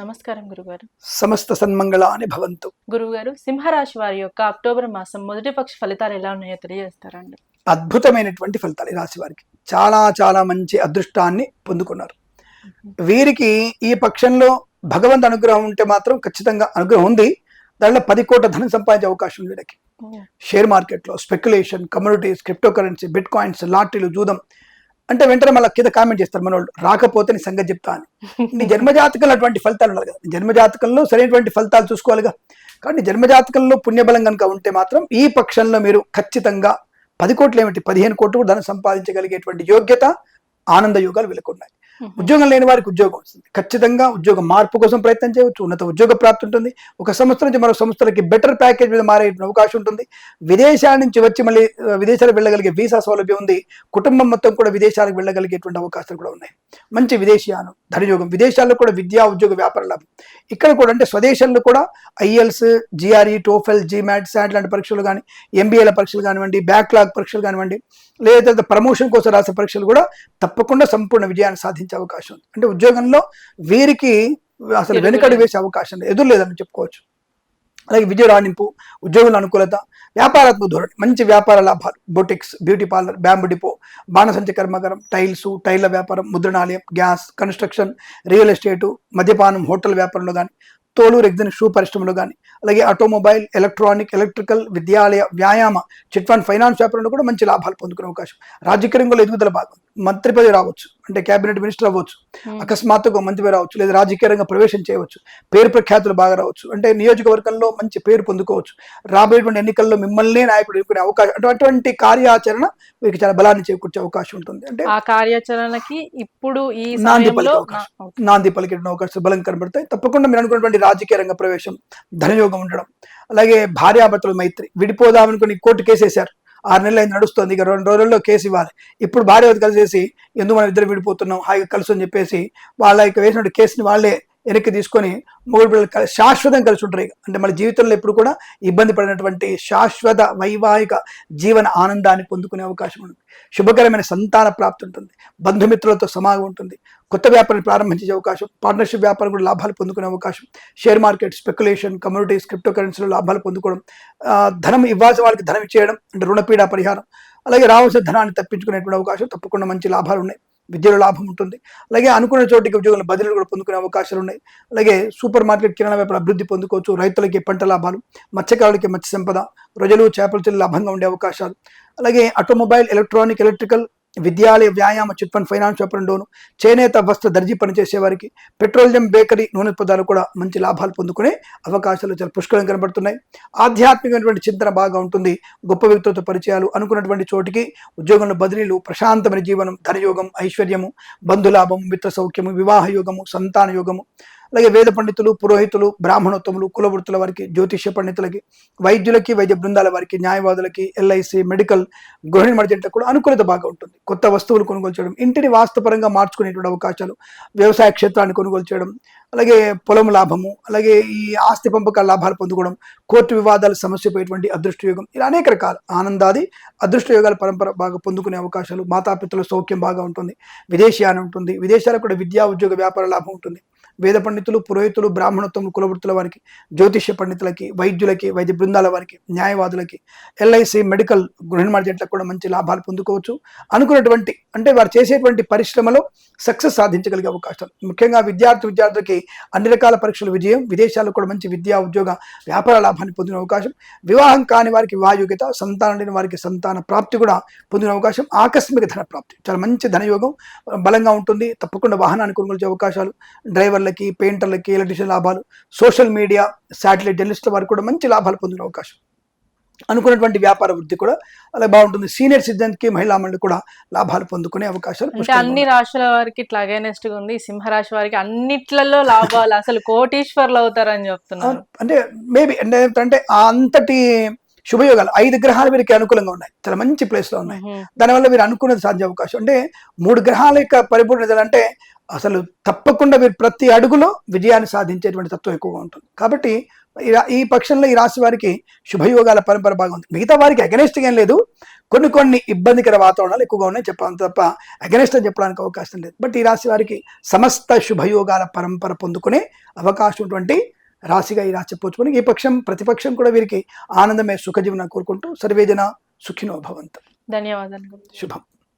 నమస్కారం గురుగారు. సమస్త సన్మంగళాని భవంతు. గురుగారు సింహరాశి వారి యొక్క అక్టోబర్ మాసం మొదటి పక్ష ఫలితాలు ఎలా ఉన్నాయో తెలియజేస్తారండి. అద్భుతమైనటువంటి ఫలితాలు ఈ రాశి వారికి. చాలా చాలా మంచి అదృష్టాన్ని పొందుకున్నారు. వీరికి ఈ పక్షంలో భగవంత్ అనుగ్రహం ఉంటే మాత్రం ఖచ్చితంగా అనుగ్రహం ఉంది. దానిలో పది కోట్ల ధనం సంపాదించే అవకాశం ఉంది వీళ్ళకి. షేర్ మార్కెట్లో speculation communities crypto currency bitcoins లాటరీలు జూదం అంటే వెంటనే మళ్ళీ కింద కామెంట్ చేస్తారు మన వాళ్ళు రాకపోతే నీ సంగతి చెప్తా అని. నీ జన్మజాతకంలో అటువంటి ఫలితాలు ఉండాలి కదా. జన్మజాతకంలో సరైనటువంటి ఫలితాలు చూసుకోవాలిగా. కానీ జన్మజాతకంలో పుణ్యబలం కనుక ఉంటే మాత్రం ఈ పక్షంలో మీరు ఖచ్చితంగా పది కోట్లు ఏమిటి? పదిహేను కోట్లు కూడా ధనం సంపాదించగలిగేటువంటి యోగ్యత ఆనంద యోగాలు వెలుకున్నాయి ఉద్యోగం లేని వారికి ఉద్యోగం వస్తుంది. ఖచ్చితంగా ఉద్యోగ మార్పు కోసం ప్రయత్నం చేయవచ్చు. ఉన్నత ఉద్యోగ ప్రాప్తి ఉంటుంది. ఒక సంస్థ నుంచి మరో సంస్థలకి బెటర్ ప్యాకేజ్ మీద మారే అవకాశం ఉంటుంది. విదేశాల నుంచి వచ్చి మళ్ళీ విదేశాలకు వెళ్ళగలిగే వీసా సౌలభ్యం ఉంది. కుటుంబం మొత్తం కూడా విదేశాలకు వెళ్ళగలిగేటువంటి అవకాశాలు కూడా ఉన్నాయి. మంచి విదేశీయానం ధనయోగం విదేశాల్లో కూడా విద్యా ఉద్యోగ వ్యాపార లాభం. ఇక్కడ కూడా అంటే స్వదేశంలో కూడా IELTS GRE TOEFL GMAT SAT లాంటి పరీక్షలు కానీ ఎంబీఏల పరీక్షలు కానివ్వండి బ్యాక్లాగ్ పరీక్షలు కానివ్వండి లేదా ప్రమోషన్ కోసం రాసే పరీక్షలు కూడా తప్పకుండా సంపూర్ణ విజయాన్ని సాధించే అవకాశం ఉంది. అంటే ఉద్యోగంలో వీరికి అసలు వెనుకడి వేసే అవకాశం ఎదురు లేదని చెప్పుకోవచ్చు. అలాగే విజయ రాణింపు ఉద్యోగుల అనుకూలత వ్యాపారాత్మక ధోరణి మంచి వ్యాపార లాభాలు boutiques beauty parlour bamboo depot బాణసంచ కర్మకరం టైల్స్ టైల్ల వ్యాపారం ముద్రణాలయం గ్యాస్ కన్స్ట్రక్షన్ రియల్ ఎస్టేటు మద్యపానం హోటల్ వ్యాపారంలో కానీ తోలు రెగ్జిన్ షూ పరిశ్రమలో కానీ అలాగే ఆటోమొబైల్ ఎలక్ట్రానిక్ ఎలక్ట్రికల్ విద్యాలయ వ్యాయామ చిట్ ఫండ్ ఫైనాన్స్ వ్యాపారంలో కూడా మంచి లాభాలు పొందుకునే అవకాశం. రాజకీయ రంగంలో ఎదుగుదల భాగం. మంత్రి పదవి రావచ్చు అంటే కేబినెట్ మినిస్టర్ అవ్వచ్చు అకస్మాత్తుగా మంత్రి రావచ్చు లేదా రాజకీయ రంగ ప్రవేశం చేయవచ్చు పేరు ప్రఖ్యాతులు బాగా రావచ్చు అంటే నియోజకవర్గంలో మంచి పేరు పొందుకోవచ్చు. రాబోయేటువంటి ఎన్నికల్లో మిమ్మల్ని నాయకుడు ఎన్నుకునే అవకాశం అంటే అటువంటి కార్యాచరణ వీరికి చాలా బలాన్ని చేకూర్చే అవకాశం ఉంటుంది. అంటే ఆ కార్యాచరణకి ఇప్పుడు ఈ నాంది పలికే అవకాశం. నాంది పలికిన అవకాశాలు బలం కనబడతాయి. తప్పకుండా మీరు అనుకున్నటువంటి రాజకీయ రంగ ప్రవేశం ధనయోగం ఉండడం. అలాగే భార్యాభర్తల మైత్రి విడిపోదామనుకుని కోర్టు కేసేశారు ఆరు నెలలు అయింది నడుస్తుంది. ఇక రెండు రోజుల్లో కేసు ఇవ్వాలి. ఇప్పుడు భార్య కలిసేసి ఎందుకు మనం ఇద్దరు విడిపోతున్నాం? హాయిగా కలుసు అని చెప్పేసి వాళ్ళ ఇక వేసినటువంటి కేసుని వాళ్ళే వెనక్కి తీసుకొని మూడు పిల్లలు కలిసి శాశ్వతం కలిసి ఉంటారు అంటే మన జీవితంలో ఎప్పుడు కూడా ఇబ్బంది పడినటువంటి శాశ్వత వైవాహిక జీవన ఆనందాన్ని పొందుకునే అవకాశం ఉంటుంది. శుభకరమైన సంతాన ప్రాప్తి ఉంటుంది. బంధుమిత్రులతో సమాగం ఉంటుంది. కొత్త వ్యాపారాన్ని ప్రారంభించే అవకాశం పార్ట్నర్షిప్ వ్యాపారం కూడా లాభాలు పొందుకునే అవకాశం share market speculation communities crypto కరెన్సీలో లాభాలు పొందుకోవడం ధనం ఇవ్వాల్సిన వాళ్ళకి ధనం ఇచ్చేయడం అంటే రుణపీడ పరిహారం అలాగే రావాల్సిన ధనాన్ని తప్పించుకునేటువంటి అవకాశం తప్పకుండా మంచి లాభాలు ఉన్నాయి. విద్యలో లాభం ఉంటుంది. అలాగే అనుకున్న చోటికి ఉద్యోగుల బదిలీలు కూడా పొందుకునే అవకాశాలు ఉన్నాయి. అలాగే సూపర్ మార్కెట్ కిరాణా వ్యాపారం అభివృద్ధి పొందుకోవచ్చు. రైతులకి పంట లాభాలు మత్స్యకారులకి మత్స్య సంపద ప్రజలు చేపల చెల్లి లాభంగా ఉండే అవకాశాలు. అలాగే ఆటోమొబైల్ ఎలక్ట్రానిక్ ఎలక్ట్రికల్ విద్యాలయ వ్యాయామ చిట్ ఫండ్ ఫైనాన్స్ వ్యాపారం చేనేత వస్త్ర దర్జీ పనిచేసే వారికి పెట్రోలియం బేకరీ నూనె పదాలు కూడా మంచి లాభాలు పొందుకునే అవకాశాలు చాలా పుష్కలం కనబడుతున్నాయి. ఆధ్యాత్మికమైనటువంటి చింతన బాగా ఉంటుంది. గొప్ప వ్యక్తులతో పరిచయాలు అనుకున్నటువంటి చోటికి ఉద్యోగంలో బదిలీలు ప్రశాంతమైన జీవనం ధనయోగం ఐశ్వర్యము బంధులాభం మిత్ర సౌఖ్యము వివాహ యోగము సంతాన యోగము అలాగే వేద పండితులు పురోహితులు బ్రాహ్మణోత్తములు కులవృత్తుల వారికి జ్యోతిష్య పండితులకి వైద్యులకి వైద్య బృందాల వారికి న్యాయవాదులకి ఎల్ఐసి మెడికల్ గృహిణి మర్జెంట్లకు కూడా అనుకూలత బాగా ఉంటుంది. కొత్త వస్తువులు కొనుగోలు చేయడం ఇంటిని వాస్తుపరంగా మార్చుకునేటువంటి అవకాశాలు వ్యవసాయ క్షేత్రాన్ని కొనుగోలు చేయడం అలాగే పొలం లాభము అలాగే ఈ ఆస్తి పంపకాల లాభాలు పొందుకోవడం కోర్టు వివాదాలు సమస్యపోయేటువంటి అదృష్ట యోగం ఇలా అనేక రకాల ఆనందాది అదృష్టయోగాల పరంపర బాగా పొందుకునే అవకాశాలు మాతాపితల సౌఖ్యం బాగా ఉంటుంది విదేశీయానం ఉంటుంది విదేశాలకు కూడా విద్యా ఉద్యోగ వ్యాపార లాభం ఉంటుంది. వేద పండితులు పురోహితులు బ్రాహ్మణత్వం కులవృత్తుల వారికి జ్యోతిష్య పండితులకి వైద్యులకి వైద్య బృందాల వారికి న్యాయవాదులకి ఎల్ఐసి మెడికల్ గృహ మార్కెట్లకు కూడా మంచి లాభాలు పొందుకోవచ్చు. అనుకున్నటువంటి అంటే వారు చేసేటువంటి పరిశ్రమలో సక్సెస్ సాధించగలిగే అవకాశాలు. ముఖ్యంగా విద్యార్థి విద్యార్థులకి అన్ని రకాల పరీక్షల విజయం విదేశాల్లో కూడా మంచి విద్యా ఉద్యోగ వ్యాపార లాభాన్ని పొందిన అవకాశం. వివాహం కాని వారికి వివాహయోగ్యత సంతానం లేని వారికి సంతాన ప్రాప్తి కూడా పొందిన అవకాశం. ఆకస్మిక ధన ప్రాప్తి. చాలా మంచి ధనయోగం బలంగా ఉంటుంది. తప్పకుండా వాహనాన్ని కొనుగోలు చేసే అవకాశాలు డ్రైవర్లకి పెయింటర్లకి ఎలక్ట్రిషన్ లాభాలు సోషల్ మీడియా శాటిలైట్ జర్నలిస్టుల వారికి కూడా మంచి లాభాలు పొందిన అవకాశం. అనుకున్నటువంటి వ్యాపార వృద్ధి కూడా అలా బాగుంటుంది. సీనియర్ సిటిజన్కి మహిళా మండలి కూడా లాభాలు పొందుకునే అవకాశాలు అన్ని రాశుల వారికి ఇట్లా అగైనెస్ట్గా ఉంది. సింహరాశి వారికి అన్నిట్లలో లాభాలు. అసలు కోటీశ్వర్లు అవుతారని చెప్తున్నారు. అంటే మేబీ అంటే ఏంటంటే ఆ అంతటి శుభయోగాలు ఐదు గ్రహాలు వీరికి అనుకూలంగా ఉన్నాయి. చాలా మంచి ప్లేస్లో ఉన్నాయి. దానివల్ల మీరు అనుకున్నది సాధ్య అవకాశం. అంటే మూడు గ్రహాల యొక్క పరిపూర్ణత అంటే అసలు తప్పకుండా మీరు ప్రతి అడుగులో విజయాన్ని సాధించేటువంటి తత్వం ఎక్కువగా ఉంటుంది. కాబట్టి ఈ పక్షంలో ఈ రాశి వారికి శుభయోగాల పరంపర బాగా ఉంది. మిగతా వారికి అగనెస్ట్ ఏం లేదు. కొన్ని కొన్ని ఇబ్బందికర వాతావరణాలు ఎక్కువగా ఉన్నాయి చెప్పాలి తప్ప అగనెస్ట్ అని చెప్పడానికి అవకాశం లేదు. బట్ ఈ రాశి వారికి సమస్త శుభయోగాల పరంపర పొందుకునే అవకాశం ఉన్నటువంటి రాశిగా ఈ రాశి చెప్పవచ్చు ఈ పక్షం ప్రతిపక్షం కూడా వీరికి ఆనందమే సుఖజీవనం కోరుకుంటూ సర్వేజన సుఖినో భవంతు. ధన్యవాదాలు. శుభం.